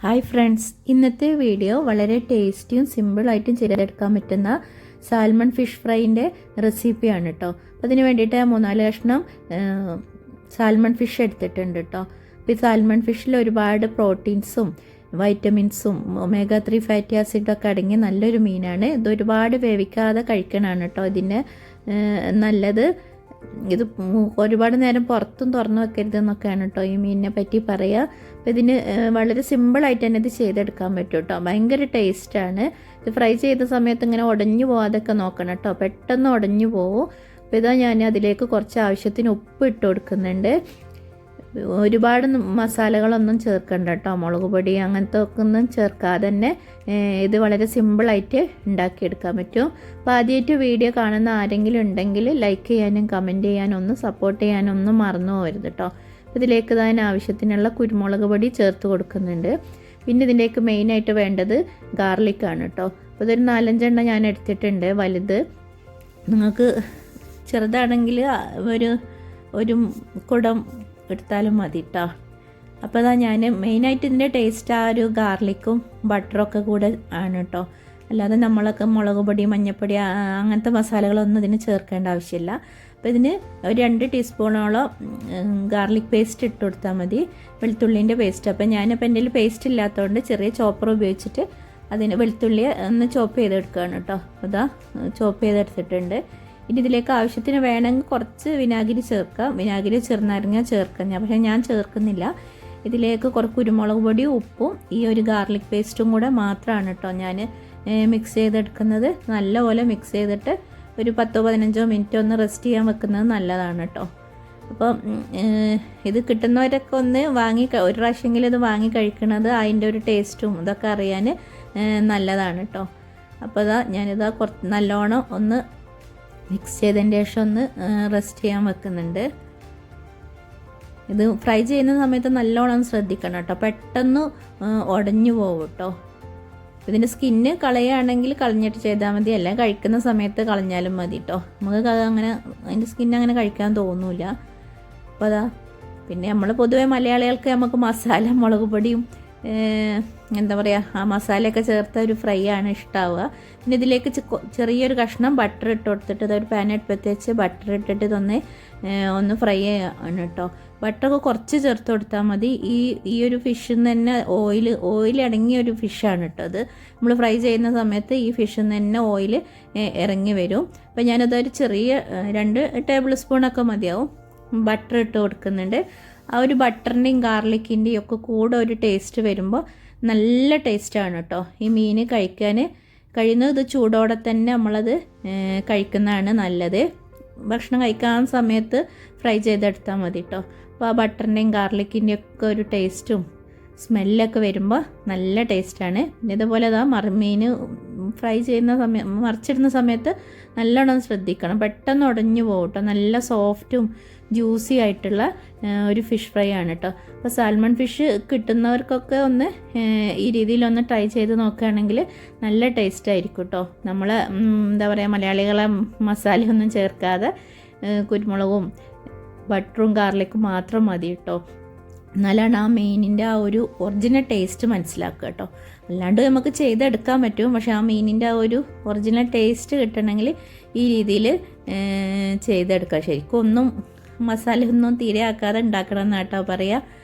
Hi friends ഇന്നത്തെ video വളരെ ടേസ്റ്റിയും സിമ്പിളായിട്ടും ചെയ്തെടുക്കാൻ പറ്റുന്ന സാൽമൺ ഫിഷ് ഫ്രൈന്റെ റെസിപ്പിയാണ് കേട്ടോ അപ്പോൾ അതിന് വേണ്ടിയിട്ട് മൂന്നാൽ കഷ്ണം സാൽമൺ ഫിഷ് എടുത്തിട്ടുണ്ട് കേട്ടോ ഈ സാൽമൺ ഫിഷിൽ ഒരുപാട് പ്രോട്ടീൻസും വൈറ്റമിൻസും ഒമേഗ ത്രീ ഫാറ്റി ആസിഡൊക്കെ അടങ്ങിയ നല്ലൊരു മീനാണ്. ഇത് ഒരുപാട് വേവിക്കാതെ കഴിക്കണമാണ് കേട്ടോ ഇതിന്റെ നല്ലത് ഇത് ഒരുപാട് നേരം പുറത്തും തുറന്നു വെക്കരുത് എന്നൊക്കെയാണ് കേട്ടോ ഈ മീനിനെ പറ്റി പറയുക അപ്പോൾ ഇതിന് വളരെ സിമ്പിളായിട്ട് തന്നെ ഇത് ചെയ്തെടുക്കാൻ പറ്റും കേട്ടോ ഭയങ്കര ടേസ്റ്റാണ് ഇത് ഫ്രൈ ചെയ്ത സമയത്ത് ഇങ്ങനെ ഉടഞ്ഞു പോകാതൊക്കെ നോക്കണം കേട്ടോ പെട്ടെന്ന് ഉടഞ്ഞു പോകും അപ്പോൾ ഇതാ ഞാൻ അതിലേക്ക് കുറച്ച് ആവശ്യത്തിന് ഉപ്പ് ഇട്ട് കൊടുക്കുന്നുണ്ട്. ഒരുപാട് മസാലകളൊന്നും ചേർക്കണ്ട കേട്ടോ മുളക് പൊടി അങ്ങനത്തെ ഒക്കെ ഒന്നും ചേർക്കാതെ തന്നെ ഇത് വളരെ സിമ്പിളായിട്ട് ഉണ്ടാക്കിയെടുക്കാൻ പറ്റും. അപ്പോൾ ആദ്യമായിട്ട് വീഡിയോ കാണുന്ന ആരെങ്കിലും ഉണ്ടെങ്കിൽ ലൈക്ക് ചെയ്യാനും കമന്റ് ചെയ്യാനും ഒന്ന് സപ്പോർട്ട് ചെയ്യാനും ഒന്നും മറന്നു പോകരുത് കേട്ടോ ഇതിലേക്ക് തന്നെ ആവശ്യത്തിനുള്ള കുരുമുളക് പൊടി ചേർത്ത് കൊടുക്കുന്നുണ്ട്. പിന്നെ ഇതിലേക്ക് മെയിനായിട്ട് വേണ്ടത് ഗാർലിക്കാണ് കേട്ടോ അപ്പോൾ ഇതൊരു നാലഞ്ചെണ്ണം ഞാൻ എടുത്തിട്ടുണ്ട് വലുത്. നിങ്ങൾക്ക് ചെറുതാണെങ്കിൽ ഒരു ഒരു കുടം എടുത്താലും മതി കേട്ടോ അപ്പോൾ അതാ ഞാൻ മെയിനായിട്ട് ഇതിന്റെ ടേസ്റ്റ് ആ ഒരു ഗാർലിക്കും ബട്ടറൊക്കെ കൂടെ ആണ് കേട്ടോ അല്ലാതെ നമ്മളൊക്കെ മുളക് പൊടി മഞ്ഞൾപ്പൊടി അങ്ങനത്തെ മസാലകളൊന്നും ഇതിന് ചേർക്കേണ്ട ആവശ്യമില്ല. അപ്പോൾ ഇതിന് ഒരു രണ്ട് ടീസ്പൂണോളം ഗാർലിക് പേസ്റ്റ് ഇട്ട് കൊടുത്താൽ മതി. വെളുത്തുള്ളിന്റെ പേസ്റ്റ് അപ്പോൾ ഞാനിപ്പോൾ എന്റെ കയ്യിൽ പേസ്റ്റ് ഇല്ലാത്തതുകൊണ്ട് ചെറിയ ചോപ്പർ ഉപയോഗിച്ചിട്ട് അതിന് വെളുത്തുള്ളി ഒന്ന് ചോപ്പ് ചെയ്തെടുക്കുകയാണ് കേട്ടോ അതാ ചോപ്പ് ചെയ്തെടുത്തിട്ടുണ്ട്. ഇനി ഇതിലേക്ക് ആവശ്യത്തിന് വേണമെങ്കിൽ കുറച്ച് വിനാഗിരി ചേർക്കാം. വിനാഗിരി ചെറുനാരങ്ങ ചേർക്കാം. ഞാൻ പക്ഷേ ഞാൻ ചേർക്കുന്നില്ല. ഇതിലേക്ക് കുറച്ച് കുരുമുളക് പൊടി ഉപ്പും ഈ ഒരു ഗാർലിക് പേസ്റ്റും കൂടെ മാത്രമാണ് കേട്ടോ ഞാൻ മിക്സ് ചെയ്തെടുക്കുന്നത്. നല്ലപോലെ മിക്സ് ചെയ്തിട്ട് ഒരു പത്തോ പതിനഞ്ചോ മിനിറ്റ് ഒന്ന് റെസ്റ്റ് ചെയ്യാൻ വെക്കുന്നത് നല്ലതാണ് കേട്ടോ. അപ്പം ഇത് കിട്ടുന്നവരൊക്കെ ഒന്ന് വാങ്ങി ഒരു പ്രാവശ്യമെങ്കിലും ഇത് വാങ്ങി കഴിക്കുന്നത് അതിന്റെ ഒരു ടേസ്റ്റും ഇതൊക്കെ അറിയാൻ നല്ലതാണ് കേട്ടോ. അപ്പോൾ ഇതാ ഞാനിതാ കുറച്ച് നല്ലോണം ഒന്ന് മിക്സ് ചെയ്തതിന് ശേഷം ഒന്ന് റെസ്റ്റ് ചെയ്യാൻ വെക്കുന്നുണ്ട്. ഇത് ഫ്രൈ ചെയ്യുന്ന സമയത്ത് നല്ലോണം ശ്രദ്ധിക്കണം കേട്ടോ. പെട്ടെന്ന് ഉടഞ്ഞു പോകും കേട്ടോ. ഇതിന്റെ സ്കിന്ന് കളയുകയാണെങ്കിൽ കളഞ്ഞിട്ട് ചെയ്താൽ മതി. അല്ല കഴിക്കുന്ന സമയത്ത് കളഞ്ഞാലും മതി കേട്ടോ. നമുക്ക് അങ്ങനെ അതിന്റെ സ്കിന്ന് അങ്ങനെ കഴിക്കാൻ തോന്നൂല. അപ്പോൾ അതാ പിന്നെ നമ്മൾ പൊതുവേ മലയാളികൾക്ക് നമുക്ക് മസാല മുളക് പൊടിയും എന്താ പറയുക ആ മസാലയൊക്കെ ചേർത്ത ഒരു ഫ്രൈ ആണ് ഇഷ്ടമാവുക പിന്നെ ഇതിലേക്ക് ചെറിയൊരു കഷ്ണം ബട്ടർ ഇട്ട് കൊടുത്തിട്ട് ഇതൊരു പാൻ അടുപ്പത്ത് വെച്ച് ബട്ടർ ഇട്ടിട്ട് തന്നെ ഒന്ന് ഫ്രൈ ആണ് കേട്ടോ. ബട്ടറൊക്കെ കുറച്ച് ചേർത്ത് കൊടുത്താൽ മതി. ഈ ഈ ഒരു ഫിഷിൽ നിന്ന് തന്നെ ഓയിൽ ഓയിൽ അടങ്ങിയ ഒരു ഫിഷാണ് കേട്ടോ അത്. നമ്മൾ ഫ്രൈ ചെയ്യുന്ന സമയത്ത് ഈ ഫിഷിൽ നിന്ന് തന്നെ ഓയിൽ ഇറങ്ങി വരും. അപ്പോൾ ഞാനതൊരു ചെറിയ രണ്ട് ടേബിൾ സ്പൂണൊക്കെ മതിയാവും. ബട്ടർ ഇട്ട് കൊടുക്കുന്നുണ്ട്. ആ ഒരു ബട്ടറിന്റെയും ഗാർലിക്കിന്റെയും ഒക്കെ കൂടെ ഒരു ടേസ്റ്റ് വരുമ്പോൾ നല്ല ടേസ്റ്റാണ് കേട്ടോ. ഈ മീൻ കഴിക്കാൻ. കഴിയുന്നത് ഇത് ചൂടോടെ തന്നെ നമ്മളത് കഴിക്കുന്നതാണ് നല്ലത്. ഭക്ഷണം കഴിക്കാൻ സമയത്ത് ഫ്രൈ ചെയ്തെടുത്താൽ മതി കേട്ടോ. അപ്പോൾ ആ ബട്ടറിന്റെയും ഗാർലിക്കിന്റെയും ഒക്കെ ഒരു ടേസ്റ്റും സ്മെല്ലൊക്കെ വരുമ്പോൾ നല്ല ടേസ്റ്റാണ് പിന്നെ ഇതുപോലെ അതാ മറുമീൻ ഫ്രൈ ചെയ്യുന്ന സമയം മറിച്ചിടുന്ന സമയത്ത് നല്ലോണം ശ്രദ്ധിക്കണം. പെട്ടെന്ന് ഉടഞ്ഞു പോകും കേട്ടോ നല്ല സോഫ്റ്റും ജ്യൂസി ആയിട്ടുള്ള ഒരു ഫിഷ് ഫ്രൈ ആണ് കേട്ടോ അപ്പോൾ സാൽമൺ ഫിഷ് കിട്ടുന്നവർക്കൊക്കെ ഒന്ന് ഈ രീതിയിലൊന്ന് ട്രൈ ചെയ്ത് നോക്കുകയാണെങ്കിൽ നല്ല ടേസ്റ്റ് ആയിരിക്കും കേട്ടോ നമ്മൾ എന്താ പറയുക മലയാളികളെ മസാലയൊന്നും ചേർക്കാതെ കുരുമുളകും ബട്ടറും ഗാർലിക്കും മാത്രം മതി കേട്ടോ എന്നാലാണ് ആ മീനിന്റെ ആ ഒരു ഒറിജിനൽ ടേസ്റ്റ് മനസ്സിലാക്കുക കേട്ടോ. അല്ലാണ്ട് നമുക്ക് ചെയ്തെടുക്കാൻ പറ്റും പക്ഷേ ആ മീനിന്റെ ആ ഒരു ഒറിജിനൽ ടേസ്റ്റ് കിട്ടണമെങ്കിൽ ഈ രീതിയിൽ ചെയ്തെടുക്കുക. ശരിക്കും ഒന്നും മസാല ഒന്നും തീരെ ആക്കാതെ ഉണ്ടാക്കണം എന്നാട്ടോ പറയുക